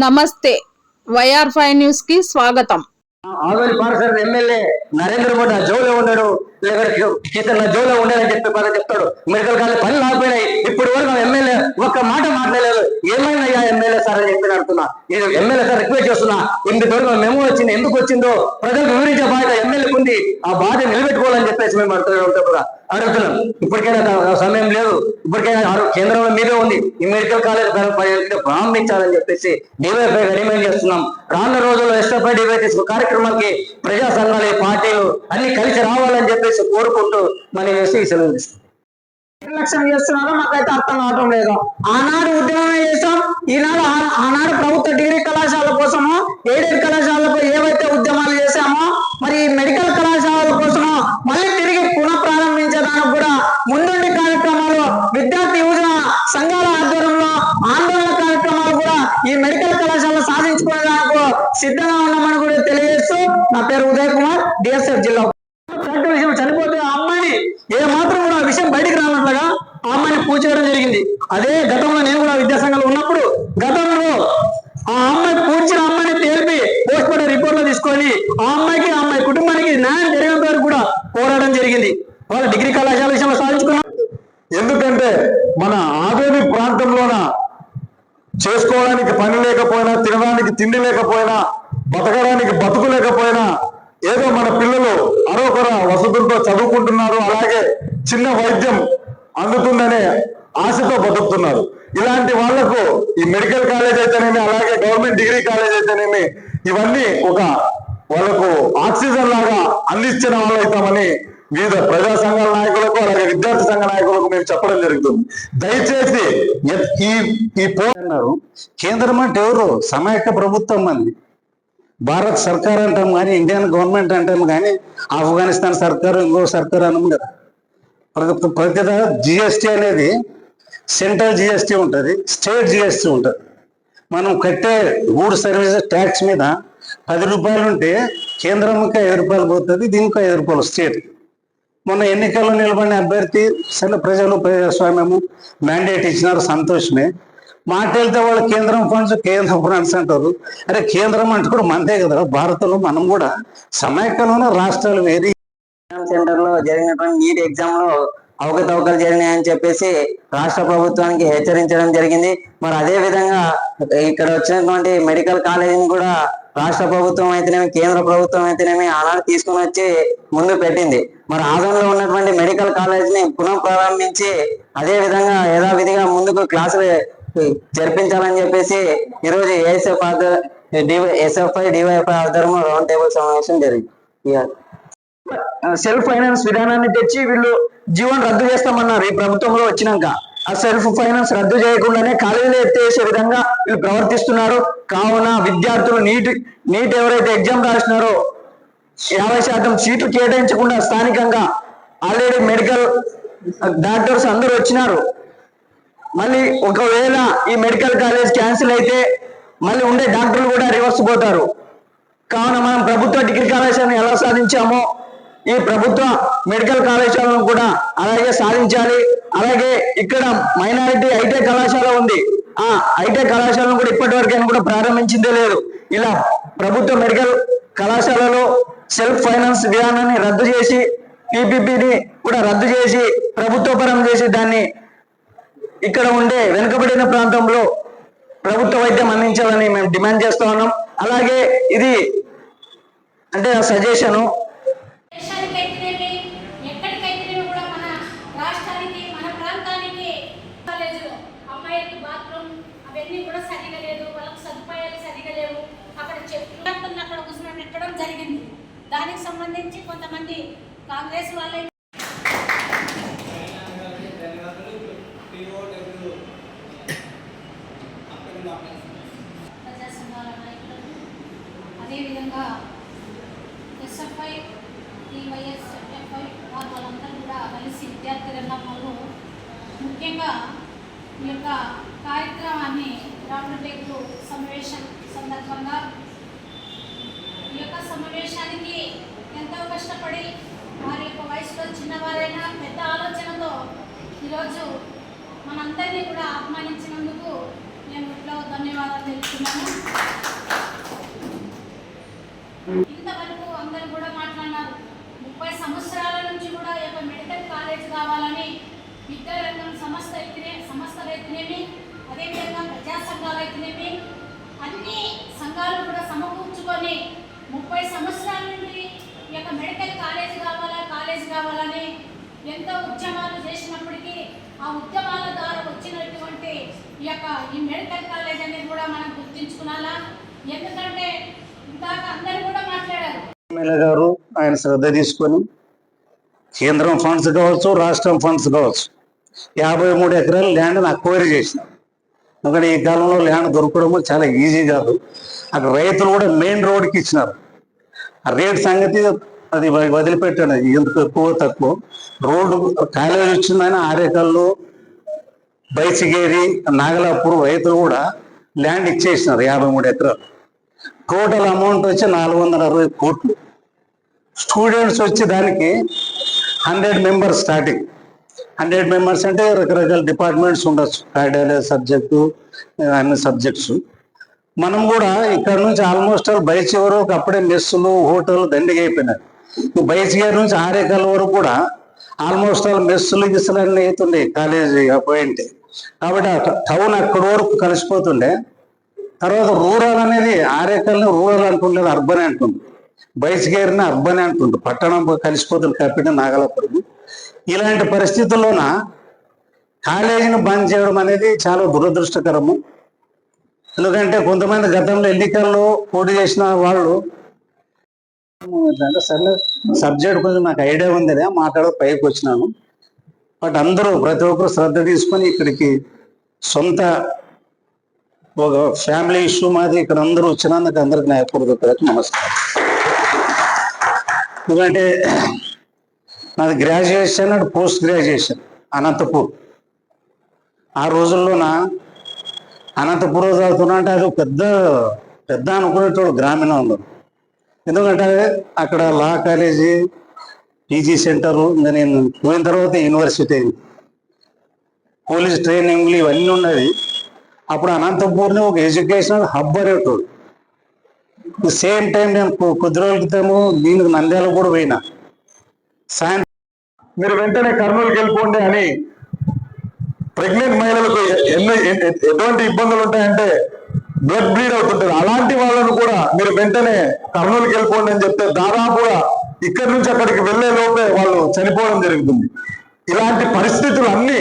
నమస్తే. YR five న్యూస్కి స్వాగతం. ఆదోని పారసారి ఎమ్మెల్యే నరేంద్ర మోడీ నా జోలో ఉన్నాడు. లేకపోతే నా జోలో ఉండాలని చెప్పి చెప్తాడు. మెడికల్ కాలేజ్ పని ఆగిపోయినాయి. ఇప్పుడు వరకు ఎమ్మెల్యే ఒక్క మాట మాట్లాడలేదు. అని చెప్పి అడుగుతున్నా. ఎమ్మెల్యే సార్ రిక్వెస్ట్ చేస్తున్నా. వచ్చింది. ఎందుకు వచ్చిందో ప్రజలకు వివరించే బాధ్యత ఎమ్మెల్యేకి ఉంది. ఆ బాధ్యత నిలబెట్టుకోవాలని చెప్పేసి మేము అడుగుతున్నాం కూడా. అడుగుతున్నాం. ఇప్పటికైనా సమయం లేదు. ఇప్పటికైనా కేంద్రంలో మీదే ఉంది. ఈ మెడికల్ కాలేజ్ ప్రారంభించాలని చెప్పేసి డివైఫై డిమాండ్ చేస్తున్నాం. రానున్న రోజుల్లో ఎస్ఎఫ్ఐ డివైఎస్ కార్యక్రమానికి ప్రజా సంఘాలు పార్టీలు అన్ని కలిసి రావాలని చెప్పేసి కోరుకుంటూ మనం వేసి సెలవు తీసుకుంటాం. నిర్లక్ష్యం చేస్తున్నారో మాకైతే అర్థం కావటం లేదు. ఆనాడు ఉద్యమం చేసాం ఈనాడు ఆనాడు ప్రభుత్వ డిగ్రీ కళాశాల కోసము ఎయిడెడ్ కళాశాలకు ఏవైతే ఉద్యమాలు చేశామో మరి ఈ మెడికల్ కళాశాలల కోసము మళ్ళీ తిరిగి పునః ప్రారంభించడానికి కూడా ముందుండి కార్యక్రమాలు విద్యార్థి యువజన సంఘాల ఆధ్వర్యంలో ఆందోళన కార్యక్రమాలు కూడా ఈ మెడికల్ కళాశాల సాధించుకోవడానికి సిద్ధంగా ఉన్నామని కూడా తెలియజేస్తూ నా పేరు ఉదయ్ కుమార్ డిఎస్ఎఫ్ జిల్లా ఫ్యాక్టరీ విషయం చనిపోతే ఆ అమ్మాయిని ఏ మాత్రం కూడా ఆ విషయం బయటికి రానట్లుగా ఆ అమ్మాయిని పూజ చేయడం జరిగింది. అదే గతంలో నేను కూడా విద్యాసంఘంలో ఉన్నప్పుడు గతంలో ఆ అమ్మాయి పూడ్చిన అమ్మాయిని తేల్పి పోస్ట్ మార్టం రిపోర్ట్లో తీసుకొని ఆ అమ్మాయికి ఆ అమ్మాయి కుటుంబానికి న్యాయం జరిగినంత వరకు కూడా పోరాడడం జరిగింది. వాళ్ళ డిగ్రీ కళాశాల విషయంలో సాధించుకున్నారు ఎందుకంటే మన ఆదోని ప్రాంతంలోన చేసుకోవడానికి పని లేకపోయినా తినడానికి తిండి లేకపోయినా బతకడానికి బతుకు లేకపోయినా ఏదో మన పిల్లలు అరొకర వసతులతో చదువుకుంటున్నారు అలాగే చిన్న వైద్యం అందుతుందనే ఆశతో బతుకుతున్నారు. ఇలాంటి వాళ్ళకు ఈ మెడికల్ కాలేజ్ అయితేనేమి అలాగే గవర్నమెంట్ డిగ్రీ కాలేజ్ అయితేనేమి ఇవన్నీ ఒక వాళ్ళకు ఆక్సిజన్ లాగా అందించిన వాళ్ళు అవుతామని వివిధ ప్రజా సంఘాల నాయకులకు అలాగే విద్యార్థి సంఘ నాయకులకు మేము చెప్పడం జరుగుతుంది. దయచేసి ఈ ఈ పో అన్నారు. కేంద్రం అంటే ఎవరు? సమైక్య ప్రభుత్వం మంది భారత్ సర్కార్ అంటాం కానీ ఇండియన్ గవర్నమెంట్ అంటాం కానీ ఆఫ్ఘనిస్తాన్ సర్కారు ఇంకో సర్కారు అనం కదా. ప్రతి ప్రతి జిఎస్టీ అనేది సెంట్రల్ జిఎస్టీ ఉంటుంది స్టేట్ జిఎస్టీ ఉంటుంది. మనం కట్టే గూడ్ సర్వీసెస్ ట్యాక్స్ మీద పది రూపాయలు ఉంటే కేంద్రంకి ఐదు రూపాయలు పోతుంది దీనికి ఐదు రూపాయలు స్టేట్. మొన్న ఎన్నికల్లో నిలబడిన అభ్యర్థి సరే ప్రజలు ప్రజాస్వామ్యము మ్యాండేట్ ఇచ్చినారు సంతోషమే. మాట వెళ్తే వాళ్ళు కేంద్రం ఫండ్స్ కేంద్ర ఫండ్స్ అంటారు. అరే కేంద్రం అంటే కూడా మనదే కదా. భారత్లో మనం కూడా సమైక్యంలోనే రాష్ట్రాలు వేరే సెంటర్లో జరిగినటువంటి నీట్ ఎగ్జామ్లో అవకతవకలు జరిగినాయని చెప్పేసి రాష్ట్ర ప్రభుత్వానికి హెచ్చరించడం జరిగింది. మరి అదే విధంగా ఇక్కడ వచ్చినటువంటి మెడికల్ కాలేజీని కూడా రాష్ట్ర ప్రభుత్వం అయితేనేమి కేంద్ర ప్రభుత్వం అయితేనేమి ఆనాడు తీసుకుని వచ్చి ముందు పెట్టింది. మరి ఆదంలో ఉన్నటువంటి మెడికల్ కాలేజ్ని పునః ప్రారంభించి అదే విధంగా యథావిధిగా ముందుకు క్లాసులు జరిపించాలని చెప్పేసి ఈరోజు ఏఎస్ఎఫ్ ఎస్ఎఫ్ఐ డివైఎఫ్ఐ ఆధ్వర్యంలో రౌండ్ టేబుల్ సమావేశం జరిగింది. సెల్ఫ్ ఫైనాన్స్ విధానాన్ని తెచ్చి వీళ్ళు జీవన్ రద్దు చేస్తామన్నారు ఈ ప్రభుత్వంలో వచ్చినాక. ఆ సెల్ఫ్ ఫైనాన్స్ రద్దు చేయకుండానే ఖాళీలు ఎత్తేసే విధంగా వీళ్ళు ప్రవర్తిస్తున్నారు. కావున విద్యార్థులు నీట్ నీట్ ఎవరైతే ఎగ్జామ్ రాసినారో యాభై శాతం సీట్లు కేటాయించకుండా స్థానికంగా ఆల్రెడీ మెడికల్ డాక్టర్స్ అందరూ వచ్చినారు. మళ్ళీ ఒకవేళ ఈ మెడికల్ కాలేజ్ క్యాన్సిల్ అయితే మళ్ళీ ఉండే డాక్టర్లు కూడా రివర్స్ పోతారు. కావున మనం ప్రభుత్వ డిగ్రీ కళాశాలను ఎలా సాధించామో ఈ ప్రభుత్వ మెడికల్ కళాశాలను కూడా అలాగే సాధించాలి. అలాగే ఇక్కడ మైనారిటీ ఐటీ కళాశాల ఉంది. ఆ ఐటీ కళాశాలను కూడా ఇప్పటి వరకైనా కూడా ప్రారంభించిందే లేదు. ఇలా ప్రభుత్వ మెడికల్ కళాశాలలో సెల్ఫ్ ఫైనాన్స్ విధానాన్ని రద్దు చేసి పీపీపీని కూడా రద్దు చేసి ప్రభుత్వపరం చేసి దాన్ని ఇక్కడ ఉండే వెనుకబడిన ప్రాంతంలో ప్రభుత్వ వైద్యం అందించాలని మేము డిమాండ్ చేస్తూ ఉన్నాం. అలాగే ఇది అంటే నా సజెషను. అవన్నీ కూడా సరిగా లేదు వాళ్ళకి సదుపాయాలు సరిగా లేవు. అక్కడ చెప్పుకుంటున్న అక్కడ జరిగింది. దానికి సంబంధించి కొంతమంది కాంగ్రెస్ వాళ్ళే ప్రజా సంఘాల నాయకులను అదేవిధంగా ఎస్ఎఫ్ఐ టీవైఎస్ ఎఫ్ఐ వాళ్ళందరూ కూడా కలిసి విద్యార్థి రంగంలో ముఖ్యంగా ఈ యొక్క కార్యక్రమాన్ని రౌండ్ టెక్లు సమావేశం సందర్భంగా ఈ యొక్క సమావేశానికి ఎంతో కష్టపడి వారి యొక్క వయసులో చిన్నవారైనా పెద్ద ఆలోచనతో ఈరోజు మనందరినీ కూడా ఆహ్వానించినందుకు నేను ఇంట్లో ధన్యవాదాలు తెలుపుతున్నాను ఇంతవరకు అందరూ కూడా ముప్పై సంవత్సరాల నుంచి కూడా ఈ యొక్క మెడికల్ కాలేజ్ కావాలని విద్యారంగం సంస్థ అయితేనే సంస్థలు అయితేనేమి అదేవిధంగా ప్రజా సంఘాలు అయితేనేమి అన్ని సంఘాలు కూడా సమకూర్చుకొని ముప్పై సంవత్సరాల నుండి ఈ యొక్క మెడికల్ కాలేజ్ కావాలా కాలేజ్ కావాలని ఎంతో ఉద్యమాలు చేసినప్పటికీ ఆ ఉద్యమాల ద్వారా వచ్చినటువంటి ఈ యొక్క ఈ మెడికల్ కాలేజ్ అనేది కూడా మనం గుర్తించుకున్నాలా? ఎందుకంటే ఇందాక అందరూ కూడా మాట్లాడారు. గారు ఆయన శ్రద్ధ తీసుకొని కేంద్రం ఫండ్స్ కావచ్చు రాష్ట్రం ఫండ్స్ కావచ్చు. యాభై మూడు ఎకరాల ల్యాండ్ని అక్వైర్ చేసినారు. ఎందుకంటే ఈ కాలంలో ల్యాండ్ దొరకడం చాలా ఈజీ కాదు. అక్కడ రైతులు కూడా మెయిన్ రోడ్కి ఇచ్చినారు. ఆ రేట్ సంగతి అది వదిలిపెట్టాను. ఎందుకు ఎక్కువ తక్కువ? రోడ్డు కాలేజ్ వచ్చిందని ఆరేకల్లు బైసిగేరి నాగలాపూర్ రైతులు కూడా ల్యాండ్ ఇచ్చేసినారు యాభై మూడు ఎకరాలు. టోటల్ అమౌంట్ వచ్చి నాలుగు వందల అరవై కోట్లు. స్టూడెంట్స్ వచ్చి దానికి hundred members starting. Hundred members అంటే రకరకాల డిపార్ట్మెంట్స్ ఉండొచ్చు. కార్డియాలజీ సబ్జెక్టు అన్ని సబ్జెక్ట్స్. మనం కూడా ఇక్కడ నుంచి ఆల్మోస్ట్ ఆల్ బయచి వరకు అప్పుడే మెస్సులు హోటల్ దండిగా అయిపోయినాయి బయచిగారి నుంచి ఆరేకాల వరకు కూడా ఆల్మోస్ట్ ఆల్ మెస్సులు గిస్సులు అన్నీ అవుతుండే కాలేజీ పోయింటే కాబట్టి టౌన్ అక్కడ వరకు కలిసిపోతుండే. తర్వాత రూరల్ అనేది ఆరేకల్ని రూరల్ అంటుండేది అర్బన్ అంటుంది బయసిగేరిని అర్బన్ అంటుండ్రు పట్టణం కలిసిపోతుంది కప్పిన నాగలపురం ఇలాంటి పరిస్థితుల్లోన కాలేజీని బంద్ చేయడం అనేది చాలా దురదృష్టకరము. ఎందుకంటే కొంతమంది గతంలో ఎన్నికల్లో పోటీ చేసిన వాళ్ళు అంటే సర్లే సబ్జెక్ట్ కొంచెం నాకు ఐడియా ఉందిలే మాట్లాడ పైకి వచ్చినాను. బట్ అందరూ ప్రతి ఒక్కరు శ్రద్ధ తీసుకొని ఇక్కడికి సొంత ఒక ఫ్యామిలీ ఇష్యూ మాది ఇక్కడ అందరూ వచ్చినందుకు అందరికి నా నమస్కారం. ఎందుకంటే నాది graduation and post graduation Anantapur. ఆ రోజుల్లోన అనంతపూర్ చదువుతున్నా అంటే అది ఒక పెద్ద పెద్ద అనుకునేటోడు గ్రామీణంలో ఎందుకంటే అక్కడ లా కాలేజీ పీజీ సెంటరు ఇంకా నేను పోయిన తర్వాత యూనివర్సిటీ. పోలీస్ ట్రైనింగ్లు ఇవన్నీ ఉన్నది అప్పుడు అనంతపూర్ని ఒక ఎడ్యుకేషనల్ హబ్ అనేటోడు. సేమ్ టైం నేను కొద్ది రోజుల క్రితము దీనికి నంద్యాల కూడా పోయినా. సాయంత్రం మీరు వెంటనే కర్నూలుకి వెళ్ళిపోండి అని ప్రెగ్నెంట్ మహిళలకు ఎన్ని ఎటువంటి ఇబ్బందులు ఉంటాయంటే బ్లడ్ బ్లీడ్ అవుతుంటారు అలాంటి వాళ్ళను కూడా మీరు వెంటనే కర్నూలుకి వెళ్ళిపోండి అని చెప్తే దాదాపుగా ఇక్కడి నుంచి అక్కడికి వెళ్ళే లోపే వాళ్ళు చనిపోవడం జరుగుతుంది. ఇలాంటి పరిస్థితులు అన్ని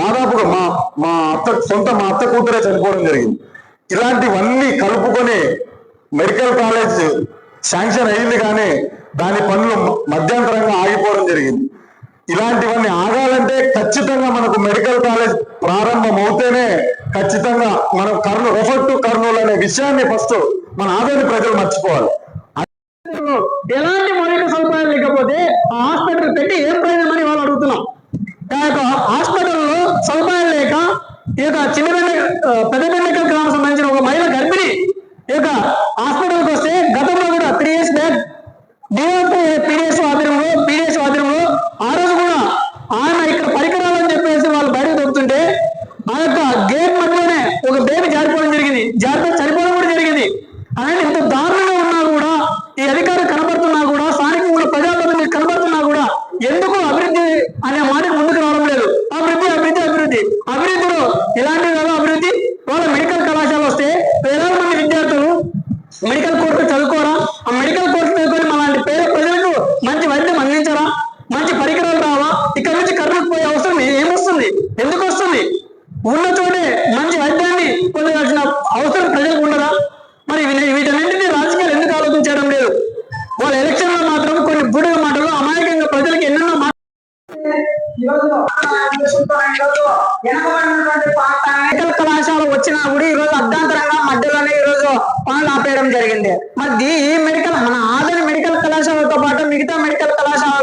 దాదాపుగా మా మా అత్త సొంత మా అత్త కూతురే చనిపోవడం జరిగింది. ఇలాంటివన్నీ కలుపుకొని మెడికల్ కాలేజ్ శాంక్షన్ అయింది కానీ దాని పనులు మధ్యంతరంగా ఆగిపోవడం జరిగింది. ఇలాంటివన్నీ ఆగాలంటే ఖచ్చితంగా మనకు మెడికల్ కాలేజ్ ప్రారంభం అవుతేనే ఖచ్చితంగా మనం కర్నూలు రెఫర్ టు కర్నూలు అనే విషయాన్ని ఫస్ట్ మన ఆదరణ ప్రజలు మర్చిపోవాలి. ఎలాంటి మౌలిక సదుపాయాలు లేకపోతే ఆ హాస్పిటల్ పెట్టి ఏం ప్రయోజనం అని వాళ్ళు అడుగుతున్నాం. ఆ యొక్క హాస్పిటల్లో సదుపాయాలు లేక ఈ యొక్క చిన్న పెద్ద బెండకల్ గ్రామం సంబంధించిన ఒక మహిళ గర్భిణి ఇక హాస్పిటల్కి వస్తే గతంలో కూడా త్రీ ఇయర్స్ బ్యాక్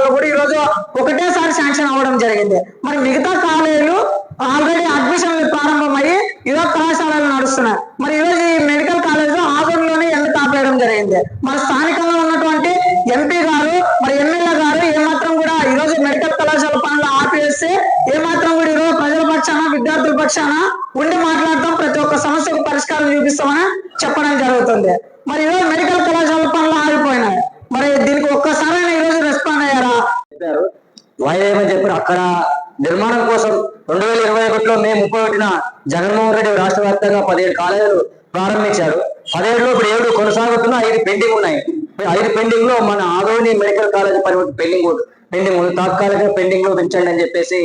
కళాశాలలో కూడా ఈ రోజు ఒకటేసారి శాంక్షన్ అవ్వడం జరిగింది. మరి మిగతా కాలేజీలు ఆల్రెడీ అడ్మిషన్లు ప్రారంభమయ్యి ఈరోజు కళాశాలలు నడుస్తున్నాయి. మరి ఈ రోజు ఈ మెడికల్ కాలేజ్ ఆదరణలోనే ఎండ ఆపేయడం జరిగింది. మరి స్థానికంగా ఉన్నటువంటి ఎంపీ గారు మరి ఎమ్మెల్యే గారు ఏమాత్రం కూడా ఈ రోజు మెడికల్ కళాశాల పనులు ఆపేస్తే ఏమాత్రం కూడా ఈరోజు ప్రజల పక్షాన విద్యార్థుల పక్షాన ఉండి మాట్లాడతాం ప్రతి ఒక్క సమస్యకు పరిష్కారం చూపిస్తామని చెప్పడం జరుగుతుంది. మరి ఈరోజు మెడికల్ కళాశాల పనులు ఆగిపోయినాయి. మరి దీనికి ఒక్కసారి చెప్పారు. వాయిదేమని చెప్పారు అక్కడ నిర్మాణం కోసం రెండు వేల ఇరవై ఒకటిలో మే ముప్పై ఒకటిన జగన్మోహన్ రెడ్డి రాష్ట్ర వ్యాప్తంగా పదిహేడు కాలేజీలు ప్రారంభించారు. పదిహేడులో ఇప్పుడు ఏడు కొనసాగుతున్న ఐదు పెండింగ్ ఉన్నాయి. ఐదు పెండింగ్లో మన ఆదోని మెడికల్ కాలేజ్ పని పెండింగ్ పెండింగ్ ఉంది. తాత్కాలిక పెండింగ్లో పెంచండి అని చెప్పేసి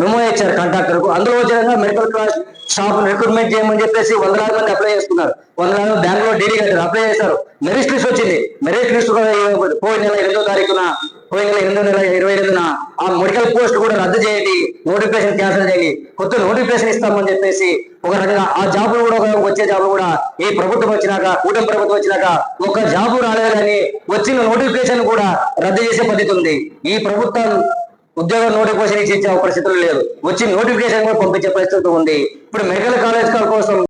మెమో ఇచ్చారు కాంట్రాక్టర్కు అందులో వచ్చేదంగా మెడికల్ కాలేజ్ షాప్ రిక్రూట్మెంట్ చేయమని చెప్పేసి వందలాది మంది అప్లై చేసుకున్నారు వందలాది మంది బ్యాంక్లో డీడీ కట్టారు. అప్లై చేశారు. మెరిట్ లిస్ట్ వచ్చింది మెరిట్ లిస్ట్ పోయిన నెల ఎనిమిదో తారీఖున పోయిన నెల వేల నెల ఇరవై ఎనిమిదిన ఆ మెడికల్ పోస్ట్ కూడా రద్దు చేయండి నోటిఫికేషన్ క్యాన్సిల్ చేయండి. కొత్త నోటిఫికేషన్ ఇస్తామని చెప్పేసి ఒక రకంగా ఆ జాబులు కూడా ఒక- వచ్చే జాబులు కూడా ఈ ప్రభుత్వం వచ్చినాక కూటమి ప్రభుత్వం వచ్చినాక ఒక జాబు రాలేదు కానీ వచ్చిన నోటిఫికేషన్ కూడా రద్దు చేసే పద్ధతి ఉంది. ఈ ప్రభుత్వం ఉద్యోగ నోటిఫికేషన్ ఇచ్చే పరిస్థితులు లేదు. వచ్చి నోటిఫికేషన్ కూడా పంపించే పరిస్థితి ఉంది. ఇప్పుడు మెడికల్ కాలేజ్ కోసం